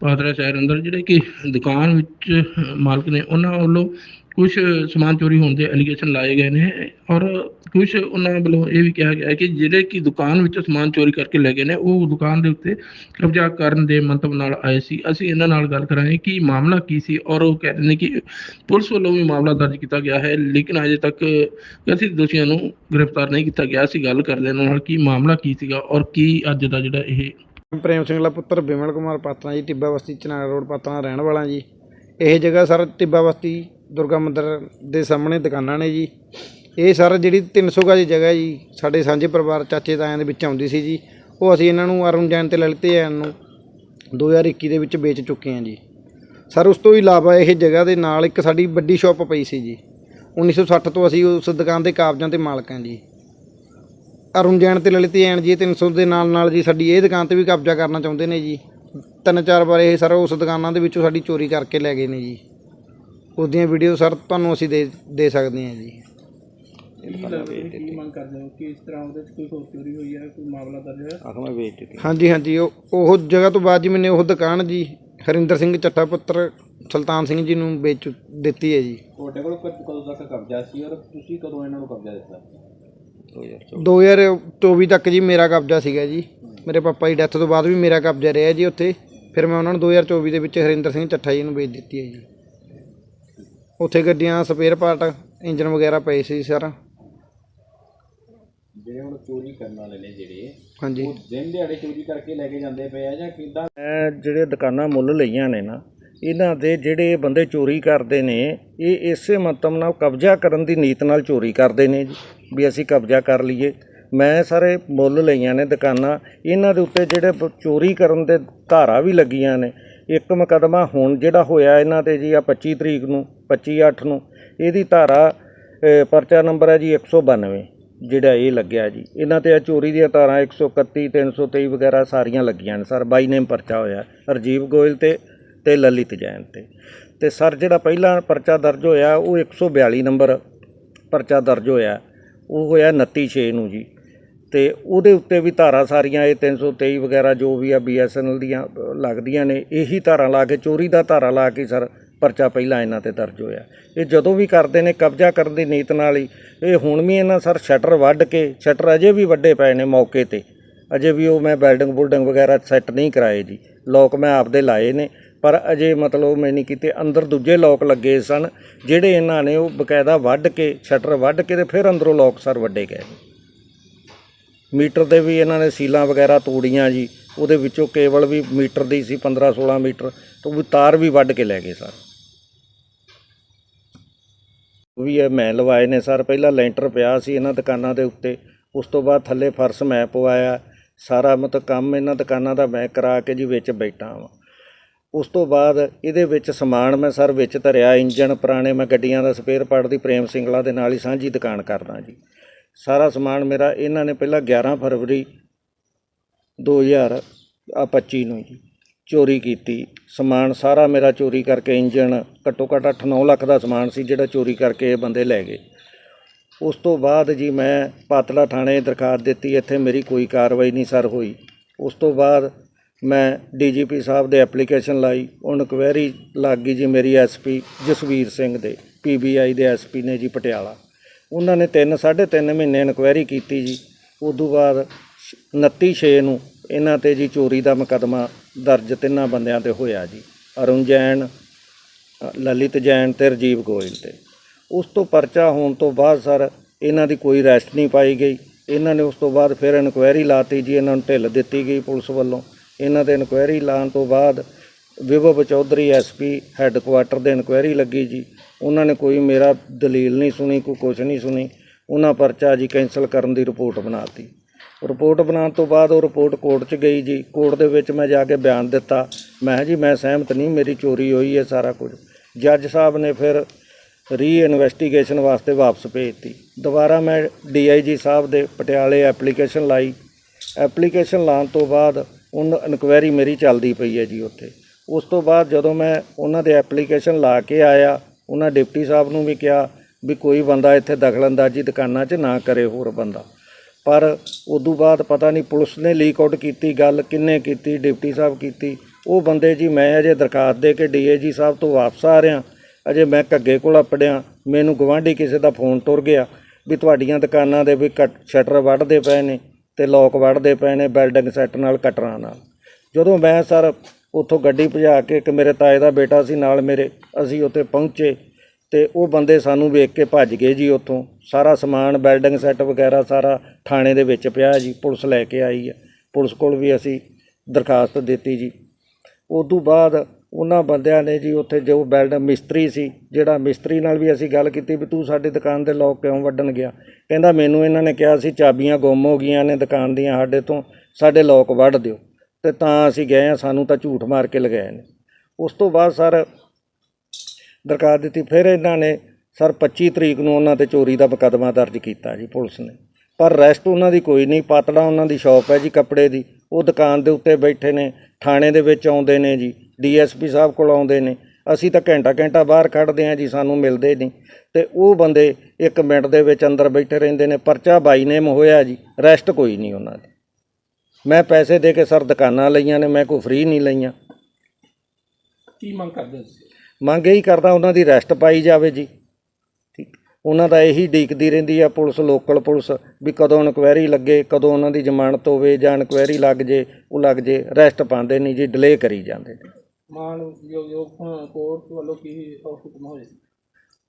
ਪਾਤੜਾ ਸ਼ਹਿਰ ਅੰਦਰ ਜਿਹੜੇ ਕਿ ਦੁਕਾਨ ਵਿੱਚ ਮਾਲਕ ਨੇ ਉਹਨਾਂ ਵੱਲੋਂ ਕੁਝ ਸਮਾਨ ਚੋਰੀ ਹੋਣ ਦੇ ਐਲੀਗੇਸ਼ਨ ਲਾਏ ਗਏ ਨੇ ਔਰ ਕੁਝ ਉਹਨਾਂ ਵੱਲੋਂ ਇਹ ਵੀ ਕਿਹਾ ਗਿਆ ਹੈ ਕਿ ਜਿਹੜੇ ਕਿ ਦੁਕਾਨ ਵਿੱਚੋਂ ਸਮਾਨ ਚੋਰੀ ਕਰਕੇ ਲੈ ਗਏ ਨੇ, ਉਹ ਦੁਕਾਨ ਦੇ ਉੱਤੇ ਕਬਜ਼ਾ ਕਰਨ ਦੇ ਮੰਤਵ ਨਾਲ ਆਏ ਸੀ। ਅਸੀਂ ਇਹਨਾਂ ਨਾਲ ਗੱਲ ਕਰਾਂਗੇ ਕਿ ਮਾਮਲਾ ਕੀ ਸੀ ਔਰ ਉਹ ਕਹਿ ਰਹੇ ਨੇ ਕਿ ਪੁਲਿਸ ਵੱਲੋਂ ਵੀ ਮਾਮਲਾ ਦਰਜ ਕੀਤਾ ਗਿਆ ਹੈ, ਲੇਕਿਨ ਅਜੇ ਤੱਕ ਕਥਿਤ ਦੋਸ਼ੀਆਂ ਨੂੰ ਗ੍ਰਿਫਤਾਰ ਨਹੀਂ ਕੀਤਾ ਗਿਆ। ਸੀ ਗੱਲ ਕਰਦੇ ਇਹਨਾਂ ਨਾਲ ਕਿ ਮਾਮਲਾ ਕੀ ਸੀਗਾ ਔਰ ਕੀ ਅੱਜ ਦਾ ਜਿਹੜਾ ਇਹ ਪ੍ਰੇਮ ਸਿੰਘਲਾ ਪੁੱਤਰ ਬਿਮਲ ਕੁਮਾਰ ਪਾਤਰਾ ਜੀ, ਟਿੱਬਾ ਬਸਤੀ ਚਨਾਰ ਰੋਡ ਪਾਤਰਾ ਰਹਿਣ ਵਾਲਾ ਜੀ। ਇਹ ਜਗ੍ਹਾ ਸਰ ਟਿੱਬਾ ਬਸਤੀ ਦੁਰਗਾ ਮੰਦਿਰ ਦੇ ਸਾਹਮਣੇ ਦੁਕਾਨਾਂ ਨੇ ਜੀ। ਇਹ ਸਰ ਜਿਹੜੀ 300 ਗਜ ਜਗ੍ਹਾ ਜੀ, ਸਾਡੇ ਸਾਂਝੇ ਪਰਿਵਾਰ ਚਾਚੇ ਤਾਇਆਂ ਦੇ ਵਿੱਚ ਆਉਂਦੀ ਸੀ ਜੀ। ਉਹ ਅਸੀਂ ਇਹਨਾਂ ਨੂੰ ਅਰੁਣ ਜੈਨ ਤੇ ਲਲਿਤ ਜੈਨ ਨੂੰ 2021 ਦੇ ਵਿੱਚ ਵੇਚ ਚੁੱਕੇ ਹਾਂ ਜੀ। ਸਰ ਉਸ ਤੋਂ ਇਲਾਵਾ ਇਹ ਜਗ੍ਹਾ ਦੇ ਨਾਲ ਇੱਕ ਸਾਡੀ ਵੱਡੀ ਸ਼ਾਪ ਪਈ ਸੀ ਜੀ। 1960 ਤੋਂ ਅਸੀਂ ਉਸ ਦੁਕਾਨ ਦੇ ਕਾਬਜ਼ਾਂ ਤੇ ਮਾਲਕ ਹਾਂ ਜੀ। ਅਰੁਣ ਜੈਨ ਤੇ ਲਲਿਤ ਜੈਨ ਜੀ ਇਹ 300 ਦੇ ਨਾਲ ਨਾਲ ਜੀ ਸਾਡੀ ਇਹ ਦੁਕਾਨ ਤੇ ਵੀ ਕਬਜ਼ਾ ਕਰਨਾ ਚਾਹੁੰਦੇ ਨੇ ਜੀ। ਤਿੰਨ ਚਾਰ ਵਾਰ ਇਹ ਸਰ ਉਸ ਦੁਕਾਨਾਂ ਦੇ ਵਿੱਚੋਂ ਸਾਡੀ ਚੋਰੀ ਕਰਕੇ ਲੈ ਗਏ ਨੇ ਜੀ। ਉਹਦੀਆਂ ਵੀਡੀਓ ਸਰ ਤੁਹਾਨੂੰ ਅਸੀਂ ਦੇ ਦੇ ਸਕਦੇ ਹਾਂ ਜੀ। ਕੀ ਮੰਗ ਕਰਦੇ ਹੋ ਕਿ ਇਸ ਤਰ੍ਹਾਂ ਉਹਦੇ ਵਿੱਚ ਕੋਈ ਹੋਰ ਚੋਰੀ ਹੋਈ ਹੈ ਕੋਈ ਮਾਮਲਾ ਦਰਜ ਹੈ ਹਾਂਜੀ ਹਾਂਜੀ ਉਹ ਉਹ ਜਗ੍ਹਾ ਤੋਂ ਬਾਅਦ ਜੀ ਮੈਨੇ ਉਹ ਦੁਕਾਨ ਜੀ ਹਰਿੰਦਰ ਸਿੰਘ ਚੱਠਾ ਪੁੱਤਰ ਸੁਲਤਾਨ ਸਿੰਘ ਜੀ ਨੂੰ ਵੇਚ ਦਿੱਤੀ ਹੈ ਜੀ। ਤੁਹਾਡੇ ਕੋਲ ਕਦ- ਕਦੋਂ ਤੱਕ ਕਬਜ਼ਾ ਸੀ ਔਰ ਤੁਸੀਂ ਕਦੋਂ ਇਹਨਾਂ ਨੂੰ ਕਬਜ਼ਾ ਦਿੱਤਾ? 2024 ਤੱਕ ਜੀ ਮੇਰਾ ਕਬਜ਼ਾ ਸੀਗਾ ਜੀ। ਮੇਰੇ ਪਾਪਾ ਦੀ ਡੈਥ ਤੋਂ ਬਾਅਦ ਵੀ ਮੇਰਾ ਕਬਜ਼ਾ ਰਿਹਾ ਜੀ ਉੱਥੇ। ਫਿਰ ਮੈਂ ਉਹਨਾਂ ਨੂੰ 2024 ਦੇ ਵਿੱਚ ਹਰਿੰਦਰ ਸਿੰਘ ਚੱਠਾ ਜੀ ਨੂੰ ਵੇਚ ਦਿੱਤੀ ਹੈ ਜੀ। ਉੱਥੇ ਗੱਡੀਆਂ ਸਪੇਅਰ ਪਾਰਟ ਇੰਜਨ ਵਗੈਰਾ ਪਏ ਸੀ ਸਰ। ਜਿਹੜੇ ਹੁਣ ਚੋਰੀ ਕਰਨ ਵਾਲੇ ਨੇ ਜਿਹੜੇ ਹਾਂਜੀ। ਉਹ ਦਿਨ ਦਿਹਾੜੇ ਚੋਰੀ ਕਰਕੇ ਲੈ ਕੇ ਜਾਂਦੇ ਪਏ ਆ ਜਾਂ ਕਿੱਦਾਂ? ਮੈਂ ਜਿਹੜੇ ਦੁਕਾਨਾਂ ਮੁੱਲ ਲਈਆਂ ਨੇ ਨਾ ਇਹਨਾਂ ਦੇ ਜਿਹੜੇ ਬੰਦੇ ਚੋਰੀ ਕਰਦੇ ਨੇ, ਇਹ ਇਸੇ ਮਤਲਬ ਨਾਲ ਕਬਜ਼ਾ ਕਰਨ ਦੀ ਨੀਤ ਨਾਲ ਚੋਰੀ ਕਰਦੇ ਨੇ ਜੀ, ਵੀ ਅਸੀਂ ਕਬਜ਼ਾ ਕਰ ਲਈਏ। ਮੈਂ ਸਾਰੇ ਮੁੱਲ ਲਈਆਂ ਨੇ ਦੁਕਾਨਾਂ, ਇਹਨਾਂ ਦੇ ਉੱਤੇ ਜਿਹੜੇ ਚੋਰੀ ਕਰਨ ਦੇ ਧਾਰਾ ਵੀ ਲੱਗੀਆਂ ਨੇ। ਇੱਕ ਮੁਕੱਦਮਾ ਹੁਣ ਜਿਹੜਾ ਹੋਇਆ ਇਹਨਾਂ ਤੇ ਜੀ ਆ 25 ਤਰੀਕ ਨੂੰ 25 8 ਨੂੰ, ਇਹਦੀ ਧਾਰਾ ਪਰਚਾ ਨੰਬਰ ਹੈ ਜੀ 192 ਜਿਹੜਾ ਇਹ ਲੱਗਿਆ ਜੀ। ਇਹਨਾਂ ਤੇ ਆ ਚੋਰੀ ਦੀਆਂ ਧਾਰਾਂ 131 323 ਵਗੈਰਾ ਸਾਰੀਆਂ ਲੱਗੀਆਂ ਨੇ। ਸਰ, ਬਾਈ ਨੇਮ ਪਰਚਾ ਹੋਇਆ। ਰਜੀਵ ਗੋਇਲ ਤੇ ਤੇ ਲਲਿਤ ਜੈਨ ਤੇ। ਤੇ ਸਰ, ਜਿਹੜਾ ਪਹਿਲਾ ਪਰਚਾ ਦਰਜ ਹੋਇਆ, ਉਹ 142 ਨੰਬਰ ਪਰਚਾ ਦਰਜ ਹੋਇਆ। ਉਹ ਹੋਇਆ 29 6 ਨੂੰ ਜੀ। ਤੇ ਉਹਦੇ ਉੱਤੇ ਵੀ ਧਾਰਾ ਸਾਰੀਆਂ, ਇਹ 323 ਵਗੈਰਾ ਜੋ ਵੀ ਆ ਬੀਐਸਐਨਐਲ ਦੀਆਂ ਲੱਗਦੀਆਂ ਨੇ, ਇਹੀ ਧਾਰਾ ਲਾ ਕੇ, ਚੋਰੀ ਦਾ ਧਾਰਾ ਲਾ ਕੇ ਸਰ, ਪਰਚਾ ਪਹਿਲਾਂ ਇਹਨਾਂ ਤੇ ਦਰਜ ਹੋਇਆ। ਇਹ ਜਦੋਂ ਵੀ ਕਰਦੇ ਨੇ, ਕਬਜ਼ਾ ਕਰਨ ਦੀ ਨੀਤ ਨਾਲ ਹੀ। ਇਹ ਹੁਣ ਵੀ ਇਹਨਾਂ ਸਰ ਸ਼ਟਰ ਵੱਢ ਕੇ, ਸ਼ਟਰ ਅਜੇ ਵੀ ਵੱਡੇ ਪਏ ਨੇ ਮੌਕੇ ਤੇ। ਅਜੇ ਵੀ ਉਹ ਮੈਂ ਬਿਲਡਿੰਗ ਬੁਲਡਿੰਗ ਵਗੈਰਾ ਸੈੱਟ ਨਹੀਂ ਕਰਾਏ ਜੀ। ਲੋਕ ਮੈਂ ਆਪਦੇ ਲਾਏ ਨੇ। ਪਰ ਅਜੇ ਮਤਲਬ ਮੈਂ ਨਹੀਂ ਕੀਤੇ, ਅੰਦਰ ਦੂਜੇ ਲੋਕ ਲੱਗੇ ਸਨ, ਜਿਹੜੇ ਇਹਨਾਂ ਨੇ ਉਹ ਬਕਾਇਦਾ ਵੱਢ ਕੇ ਸ਼ਟਰ ਵੱਢ ਕੇ ਤੇ ਫਿਰ ਅੰਦਰੋਂ ਲੋਕ ਸਰ ਵੱਡੇ ਗਏ। ਮੀਟਰ ਦੇ ਵੀ ਇਹਨਾਂ ਨੇ ਸੀਲਾਂ ਵਗੈਰਾ ਤੋੜੀਆਂ ਜੀ, ਉਹਦੇ ਵਿੱਚੋਂ ਕੇਵਲ ਵੀ ਮੀਟਰ ਦੀ ਸੀ 15 16 ਮੀਟਰ, ਤੇ ਉਹ ਵੀ ਤਾਰ ਵੀ ਵੱਢ ਕੇ ਲੈ ਗਏ ਸਰ। ਉਹ ਵੀ ਇਹ ਮੈਂ ਲਵਾਏ ਨੇ ਸਰ, ਪਹਿਲਾਂ ਲੈਂਟਰ ਪਿਆ ਸੀ ਇਹਨਾਂ ਦੁਕਾਨਾਂ ਦੇ ਉੱਤੇ, ਉਸ ਤੋਂ ਬਾਅਦ ਥੱਲੇ ਫਰਸ਼ ਮੈਂ ਪਵਾਇਆ, ਸਾਰਾ ਮਤਲਬ ਕੰਮ ਇਹਨਾਂ ਦੁਕਾਨਾਂ ਦਾ ਮੈਂ ਕਰਾ ਕੇ ਜੀ ਵਿੱਚ ਬੈਠਾ ਹਾਂ ਉਸ ਤੋਂ ਬਾਅਦ ਇਹਦੇ ਵਿੱਚ ਸਮਾਨ ਮੈਂ ਸਰ ਵਿੱਚ ਧਰਿਆ ਇੰਜਨ ਪੁਰਾਣੇ ਮੈਂ ਗੱਡੀਆਂ ਦਾ ਸਪੇਅਰ ਪਾਰਟ ਦੀ ਪ੍ਰੇਮ ਸਿੰਗਲਾ ਦੇ ਨਾਲ ਹੀ ਸਾਂਝੀ ਦੁਕਾਨ ਕਰਦਾ ਜੀ। ਸਾਰਾ ਸਮਾਨ ਮੇਰਾ ਇਹਨਾਂ ਨੇ ਪਹਿਲਾਂ 11 ਫਰਵਰੀ 2025 ਨੂੰ ਜੀ ਚੋਰੀ ਕੀਤੀ। ਸਮਾਨ ਸਾਰਾ ਮੇਰਾ ਚੋਰੀ ਕਰਕੇ ਇੰਜਨ ਘੱਟੋ ਘੱਟ 8-9 ਲੱਖ ਦਾ ਸਮਾਨ ਸੀ ਜਿਹੜਾ ਚੋਰੀ ਕਰਕੇ ਇਹ ਬੰਦੇ ਲੈ ਗਏ। ਉਸ ਤੋਂ ਬਾਅਦ ਜੀ ਮੈਂ ਪਾਤਲਾ ਥਾਣੇ ਦਰਖਾਸਤ ਦਿੱਤੀ, ਇੱਥੇ ਮੇਰੀ ਕੋਈ ਕਾਰਵਾਈ ਨਹੀਂ ਸਰ ਹੋਈ। ਉਸ ਤੋਂ ਬਾਅਦ ਮੈਂ ਡੀਜੀਪੀ ਸਾਹਿਬ ਦੇ ਐਪਲੀਕੇਸ਼ਨ ਲਾਈ, ਉਹ ਇਨਕੁਆਇਰੀ ਲੱਗ ਗਈ ਜੀ ਮੇਰੀ ਐਸਪੀ ਜਸਵੀਰ ਸਿੰਘ ਦੇ ਪੀਬੀਆਈ ਦੇ ਐਸਪੀ ਨੇ ਜੀ ਪਟਿਆਲਾ। ਉਹਨਾਂ ਨੇ 3 3.5 ਮਹੀਨੇ ਇਨਕੁਆਇਰੀ ਕੀਤੀ ਜੀ। ਉਦੋਂ ਬਾਅਦ 29 ਛੇ ਨੂੰ ਇਹਨਾਂ ਤੇ ਜੀ ਚੋਰੀ ਦਾ ਮੁਕੱਦਮਾ ਦਰਜ ਤਿੰਨਾਂ ਬੰਦਿਆਂ ਤੇ ਹੋਇਆ ਜੀ। ਅਰੁਣ ਜੈਨ ਲਲਿਤ ਜੈਨ ਤੇ ਰਜੀਵ ਗੋਇਲ ਤੇ। ਉਸ ਤੋਂ ਪਰਚਾ ਹੋਣ ਤੋਂ ਬਾਅਦ ਸਰ ਇਹਨਾਂ ਦੀ ਕੋਈ ਰੈਸਟ ਨਹੀਂ ਪਾਈ ਗਈ। ਇਹਨਾਂ ਨੇ ਉਸ ਤੋਂ ਬਾਅਦ ਫਿਰ ਇਨਕੁਆਇਰੀ ਲਾਤੀ ਜੀ, ਇਹਨਾਂ ਨੂੰ ਢਿੱਲ ਦਿੱਤੀ ਗਈ ਪੁਲਿਸ ਵੱਲੋਂ। ਇਹਨਾਂ ਦੇ ਇਨਕੁਆਇਰੀ ਲਾਉਣ ਤੋਂ ਬਾਅਦ ਵਿਭਵ ਚੌਧਰੀ ਐਸਪੀ ਹੈੱਡਕੁਆਟਰ ਦੇ ਇਨਕੁਆਇਰੀ ਲੱਗੀ ਜੀ। ਉਹਨਾਂ ਨੇ ਕੋਈ ਮੇਰਾ ਦਲੀਲ ਨਹੀਂ ਸੁਣੀ, ਕੋਈ ਕੁਛ ਨਹੀਂ ਸੁਣੀ। ਉਹਨਾਂ ਪਰਚਾ ਜੀ ਕੈਂਸਲ ਕਰਨ ਦੀ ਰਿਪੋਰਟ ਬਣਾਤੀ। ਰਿਪੋਰਟ ਬਣਾਉਣ ਤੋਂ ਬਾਅਦ ਉਹ ਰਿਪੋਰਟ ਕੋਰਟ 'ਚ ਗਈ ਜੀ। ਕੋਰਟ ਦੇ ਵਿੱਚ ਮੈਂ ਜਾ ਕੇ ਬਿਆਨ ਦਿੱਤਾ। ਮੈਂ ਕਿਹਾ ਜੀ, ਮੈਂ ਸਹਿਮਤ ਨਹੀਂ, ਮੇਰੀ ਚੋਰੀ ਹੋਈ ਹੈ ਸਾਰਾ ਕੁਝ। ਜੱਜ ਸਾਹਿਬ ਨੇ ਫਿਰ ਰੀ ਇਨਵੈਸਟੀਗੇਸ਼ਨ ਵਾਸਤੇ ਵਾਪਸ ਭੇਜਤੀ ਦੁਬਾਰਾ ਮੈਂ ਡੀਆਈਜੀ ਸਾਹਿਬ ਦੇ ਪਟਿਆਲੇ ਐਪਲੀਕੇਸ਼ਨ ਲਾਈ। ਐਪਲੀਕੇਸ਼ਨ ਲਾਉਣ ਤੋਂ ਬਾਅਦ ਉਹਨ ਇਨਕੁਆਇਰੀ ਮੇਰੀ ਚੱਲਦੀ ਪਈ ਹੈ ਜੀ ਉੱਥੇ। ਉਸ ਤੋਂ ਬਾਅਦ ਜਦੋਂ ਮੈਂ ਉਹਨਾਂ ਦੇ ਐਪਲੀਕੇਸ਼ਨ ਲਾ ਕੇ ਆਇਆ, ਉਹਨਾਂ ਡਿਪਟੀ ਸਾਹਿਬ ਨੂੰ ਵੀ ਕਿਹਾ ਵੀ ਕੋਈ ਬੰਦਾ ਇੱਥੇ ਦਖਲਅੰਦਾਜ਼ੀ ਦੁਕਾਨਾਂ 'ਚ ਨਾ ਕਰੇ ਹੋਰ ਬੰਦਾ। ਪਰ ਉਦੋਂ ਬਾਅਦ ਪਤਾ ਨਹੀਂ ਪੁਲਿਸ ਨੇ ਲੀਕ ਆਊਟ ਕੀਤੀ, ਗੱਲ ਕਿੰਨੇ ਕੀਤੀ, ਡਿਪਟੀ ਸਾਹਿਬ ਕੀਤੀ। ਉਹ ਬੰਦੇ ਜੀ ਮੈਂ ਅਜੇ ਦਰਖਾਸਤ ਦੇ ਕੇ ਡੀਏਜੀ ਸਾਹਿਬ ਤੋਂ ਵਾਪਸ ਆ ਰਿਹਾ। ਅਜੇ ਮੈਂ ਘੱਗੇ ਕੋਲ ਪੜਿਆ ਮੈਨੂੰ ਗਵਾਂਢੀ ਕਿਸੇ ਦਾ ਫੋਨ ਟੁਰ ਗਿਆ ਵੀ ਤੁਹਾਡੀਆਂ ਦੁਕਾਨਾਂ ਦੇ ਵੀ ਕੱਟ ਸ਼ਟਰ ਵੱਢਦੇ ਪਏ ਨੇ। ਤੇ ਲੋਕ ਵੱਢਦੇ ਪਏ ਨੇ ਬਿਲਡਿੰਗ ਸੈੱਟ ਨਾਲ, ਕਟਰਾਂ ਨਾਲ। ਜਦੋਂ ਮੈਂ ਸਰ ਉੱਥੋਂ ਗੱਡੀ ਭਜਾ ਕੇ ਇੱਕ ਮੇਰੇ ਤਾਏ ਦਾ ਬੇਟਾ ਸੀ ਨਾਲ ਮੇਰੇ, ਅਸੀਂ ਉੱਥੇ ਪਹੁੰਚੇ ਤੇ ਉਹ ਬੰਦੇ ਸਾਨੂੰ ਵੇਖ ਕੇ ਭੱਜ ਗਏ ਜੀ ਉੱਥੋਂ। ਸਾਰਾ ਸਮਾਨ, ਬਿਲਡਿੰਗ ਸੈੱਟ ਵਗੈਰਾ ਸਾਰਾ ਥਾਣੇ ਦੇ ਵਿੱਚ ਪਿਆ ਜੀ, ਪੁਲਿਸ ਲੈ ਕੇ ਆਈ ਹੈ। ਪੁਲਿਸ ਕੋਲ ਵੀ ਅਸੀਂ ਦਰਖਾਸਤ ਦਿੱਤੀ ਜੀ। ਉਦੋਂ ਬਾਅਦ ਉਹਨਾਂ ਬੰਦਿਆਂ ਨੇ ਜੀ ਉੱਥੇ ਜੋ ਬੈਲਡ ਮਿਸਤਰੀ ਸੀ, ਜਿਹੜਾ ਮਿਸਤਰੀ ਨਾਲ ਵੀ ਅਸੀਂ ਗੱਲ ਕੀਤੀ ਵੀ ਤੂੰ ਸਾਡੀ ਦੁਕਾਨ ਦੇ ਲੋਕ ਕਿਉਂ ਵੱਢਣ ਗਿਆ? ਕਹਿੰਦਾ ਮੈਨੂੰ ਇਹਨਾਂ ਨੇ ਕਿਹਾ ਸੀ ਚਾਬੀਆਂ ਗੁੰਮ ਹੋ ਗਈਆਂ ਨੇ ਦੁਕਾਨ ਦੀਆਂ ਸਾਡੇ ਤੋਂ, ਸਾਡੇ ਲੋਕ ਵੱਢ ਦਿਓ। ਤੇ ਤਾਂ ਅਸੀਂ ਗਏ ਆ ਸਾਨੂੰ ਤਾਂ ਝੂਠ ਮਾਰ ਕੇ ਲਗਾਏ ਨੇ। ਉਸ ਤੋਂ ਬਾਅਦ ਸਰ ਦਰਕਾਰ ਦਿੱਤੀ, ਫਿਰ ਇਹਨਾਂ ਨੇ ਸਰ 25 ਤਰੀਕ ਨੂੰ ਉਹਨਾਂ ਤੇ ਚੋਰੀ ਦਾ ਮੁਕੱਦਮਾ ਦਰਜ ਕੀਤਾ ਜੀ ਪੁਲਿਸ ਨੇ। ਪਰ ਰੈਸਟ ਉਹਨਾਂ ਦੀ ਕੋਈ ਨਹੀਂ, ਪਾਤੜਾ ਉਹਨਾਂ ਦੀ ਸ਼ਾਪ ਹੈ ਜੀ ਕੱਪੜੇ ਦੀ, ਉਹ ਦੁਕਾਨ ਦੇ ਉੱਤੇ ਬੈਠੇ ਨੇ, ਥਾਣੇ ਦੇ ਵਿੱਚ ਆਉਂਦੇ ਨੇ ਜੀ। ਡੀਐਸਪੀ ਸਾਹਿਬ ਕੋਲ ਆਉਂਦੇ ਨੇ। ਅਸੀਂ ਤਾਂ ਘੰਟਾ ਘੰਟਾ ਬਾਹਰ ਕੱਢਦੇ ਹਾਂ ਜੀ ਸਾਨੂੰ ਮਿਲਦੇ ਨਹੀਂ। ਤੇ ਉਹ ਬੰਦੇ 1 ਮਿੰਟ ਦੇ ਵਿੱਚ ਅੰਦਰ ਬੈਠੇ ਰਹਿੰਦੇ ਨੇ। ਪਰਚਾ ਬਾਈ ਨੇਮ ਹੋਇਆ ਜੀ ਰੈਸਟ ਕੋਈ ਨਹੀਂ ਉਹਨਾਂ ਦੀ। ਮੈਂ ਪੈਸੇ ਦੇ ਕੇ ਸਰ ਦੁਕਾਨਾਂ ਲਈਆਂ ਨੇ ਮੈਂ ਕੋਈ ਫ੍ਰੀ ਨਹੀਂ ਲਈਆਂ। ਕੀ ਮੰਗ ਕਰਦੇ ਤੁਸੀਂ? ਮੰਗ ਇਹੀ ਕਰਦਾ ਉਹਨਾਂ ਦੀ ਰੈਸਟ ਪਾਈ ਜਾਵੇ ਜੀ। ਠੀਕ। ਉਹਨਾਂ ਦਾ ਇਹੀ ਡੀਕਦੀ ਰਹਿੰਦੀ ਆ ਪੁਲਿਸ ਲੋਕਲ ਪੁਲਿਸ ਵੀ ਕਦੋਂ ਇਨਕੁਆਇਰੀ ਲੱਗੇ ਕਦੋਂ ਉਹਨਾਂ ਦੀ ਜ਼ਮਾਨਤ ਹੋਵੇ ਜਾਂ ਇਨਕੁਆਇਰੀ ਲੱਗ ਜੇ ਉਹ ਲੱਗ ਜੇ ਰੈਸਟ ਪਾਉਂਦੇ ਨਹੀਂ ਜੀ ਡਿਲੇ ਕਰੀ ਜਾਂਦੇ ਨੇ। ਮਾਨ ਕੋਰਟ ਵੱਲੋਂ ਕੀ ਹੁਕਮ ਹੋਏ?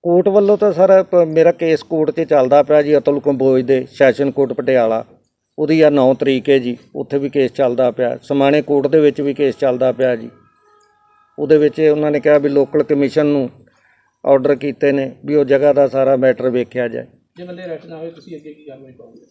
ਕੋਰਟ ਵੱਲੋਂ ਤਾਂ ਸਰ ਪ- ਮੇਰਾ ਕੇਸ ਕੋਰਟ 'ਚ ਚੱਲਦਾ ਪਿਆ ਜੀ ਅਤੁਲ ਕੰਬੋਜ ਦੇ ਸੈਸ਼ਨ ਕੋਰਟ ਪਟਿਆਲਾ। ਉਹਦੀ ਆ 9 ਤਰੀਕ ਹੈ ਜੀ ਉੱਥੇ ਵੀ ਕੇਸ ਚੱਲਦਾ ਪਿਆ। ਸਮਾਣੇ ਕੋਰਟ ਦੇ ਵਿੱਚ ਵੀ ਕੇਸ ਚੱਲਦਾ ਪਿਆ ਜੀ। ਉਹਦੇ ਵਿੱਚ ਉਹਨਾਂ ਨੇ ਕਿਹਾ ਵੀ ਲੋਕਲ ਕਮਿਸ਼ਨ ਨੂੰ ਆਰਡਰ ਕੀਤੇ ਨੇ ਵੀ ਉਹ ਜਗ੍ਹਾ ਦਾ ਸਾਰਾ ਮੈਟਰ ਵੇਖਿਆ ਜਾਏ। ਜੇ ਬੰਦੇ ਰੈਸਟ ਨਾ ਹੋਏ ਤੁਸੀਂ ਅੱਗੇ ਕੀ ਕਾਰਵਾਈ ਕਰੋਗੇ?